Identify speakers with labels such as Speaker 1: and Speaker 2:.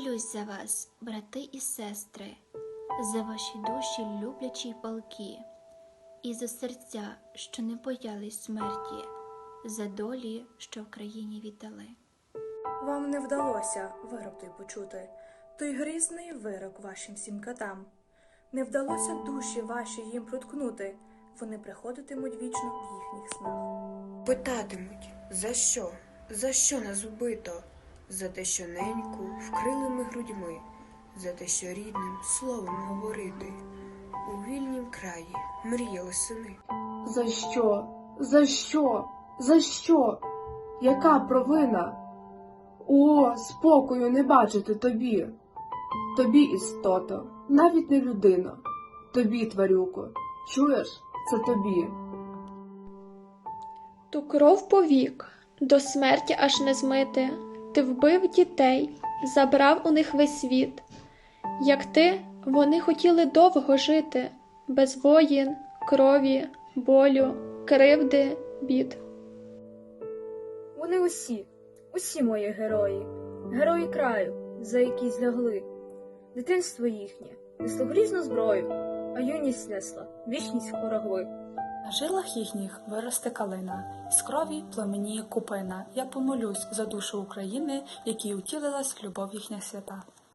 Speaker 1: молюсь за вас, брати і сестри, за ваші душі люблячі й палки, і за серця, що не боялись смерті, за долі, що в країні віддали.
Speaker 2: Вам не вдалося вирок той почути, той грізний вирок вашим всім катам. Не вдалося душі ваші їм проткнути, вони приходитимуть вічно в їхніх снах.
Speaker 3: Питатимуть, за що? За що нас вбито? За те, що неньку вкрили ми грудьми, за те, що рідним словом говорити. У вільнім краї мріяли сини.
Speaker 4: За що? За що? За що? Яка провина? О, спокою не бачити тобі. Тобі, істото, навіть не людина. Тобі, тварюко, чуєш? Це тобі.
Speaker 5: Ту кров повік, до смерті аж не змити. Ти вбив дітей, забрав у них весь світ. Як ти, вони хотіли довго жити, без воїн, крові, болю, кривди, бід.
Speaker 6: Вони усі, усі мої герої, герої краю, за які злягли. Дитинство їхнє несло грізну зброю, а юність несла вічність ворогли.
Speaker 7: На жилах їхніх виросте калина, з крові пламеніє купина. Я помолюсь за душу України, якій утілилась любов їхня свята.